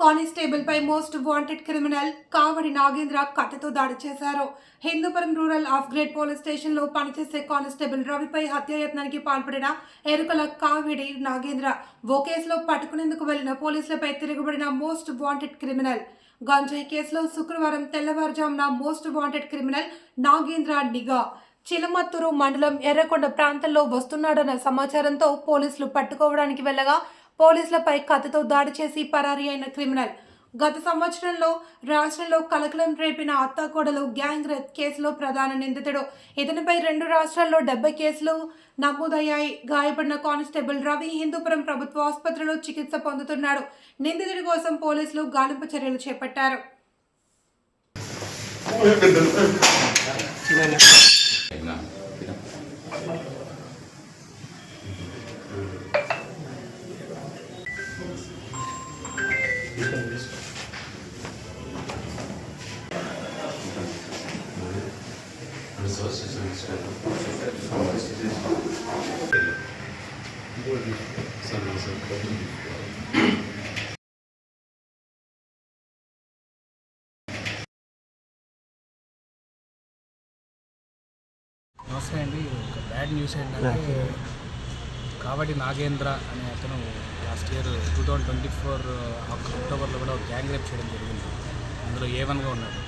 Constable పై most wanted criminal Kavadi Nagendra కత్తితో దాడి చేశారు. Hindupuram rural of grade police స్టేషన్లో పనిచేసే కానిస్టేబుల్ రవిపై హత్యాయత్నానికి పాల్పడిన ఎరుకల కావిడి నాగేంద్ర ఓ కేసులో పట్టుకునేందుకు వెళ్ళిన పోలీసులపై తిరగబడిన మోస్ట్ వాంటెడ్ క్రిమినల్. గంజాయి కేసులో శుక్రవారం తెల్లవారుజామున మోస్ట్ వాంటెడ్ క్రిమినల్ నాగేంద్ర నిఘా. చిలమత్తూరు మండలం ఎర్రకొండ ప్రాంతంలో వస్తున్నాడన్న సమాచారంతో పోలీసులు పట్టుకోవడానికి వెళ్ళగా పోలీసులపై కత్తితో దాడి చేసి పరారీ అయిన క్రిమినల్. గత సంవత్సరంలో రాష్ట్రంలో కలకలం రేపిన అత్తాకోడలు గ్యాంగ్ రేప్ కేసులో ప్రధాన నిందితుడు. ఇతనిపై రెండు రాష్ట్రాల్లో డెబ్బై కేసులు నమోదయ్యాయి. గాయపడిన కానిస్టేబుల్ రవి హిందూపురం ప్రభుత్వ ఆసుపత్రిలో చికిత్స పొందుతున్నాడు. నిందితుడి కోసం పోలీసులు గాలింపు చర్యలు చేపట్టారు. నమస్తే అండి ఒక బ్యాడ్ న్యూస్ ఏంటంటే కావటి నాగేంద్ర అనే అతను last year two thousand twenty four అక్టోబర్లో కూడా ఒక గ్యాంగ్ రేప్ చేయడం జరిగింది. అందులో ఏ వన్గా ఉన్నాడు.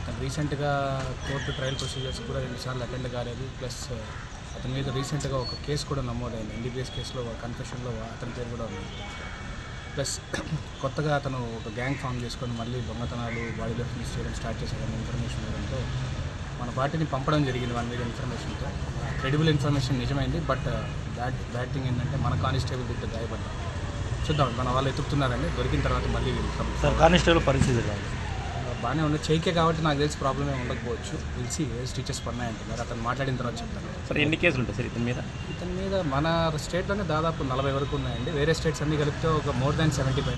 అతను రీసెంట్గా కోర్టు ట్రయల్ ప్రొసీజర్స్ కూడా రెండుసార్లు అటెండ్ కాలేదు. ప్లస్ uh, అతని మీద రీసెంట్గా ఒక కేసు కూడా నమోదైంది. ఎన్డీబీఎస్ కేసులో కన్ఫెషన్లో అతని పేరు కూడా ఉంది. ప్లస్ కొత్తగా అతను ఒక గ్యాంగ్ ఫామ్ చేసుకొని మళ్ళీ దొంగతనాలు బాడీ డెఫినిస్ చేయడం స్టార్ట్ చేశాడని ఇన్ఫర్మేషన్ ఇవ్వడం మన పార్టీని పంపడం జరిగింది వన్ మీద ఇన్ఫర్మేషన్తో. క్రెడిబుల్ ఇన్ఫర్మేషన్ నిజమైంది బట్ బ్యాడ్ థింగ్ ఏంటంటే మన కానిస్టేబుల్ దిట్ట గాయపడ్డాం. చూద్దాం మన వాళ్ళు ఎత్తుకుతున్నారండి. దొరికిన తర్వాత మళ్ళీ సార్ కానిస్టేబుల్ పరిస్థితి? బాగానే ఉంది. చేయికే కాబట్టి నాకు తెలిసి ప్రాబ్లం ఏమి ఉండకపోవచ్చు. తెలిసి ఏ స్టిచెస్ పడినాయంటున్నారు. అతను మాట్లాడిన తర్వాత చెప్తాను. సార్ ఎన్ని కేసులు ఉంటాయి సార్ ఇతని మీద? ఇతని మీద మన స్టేట్లోనే దాదాపు నలభై వరకు ఉన్నాయండి. వేరే స్టేట్స్ అన్ని కలిపితే ఒక మోర్ దాన్ సెవెంటీ ఫైవ్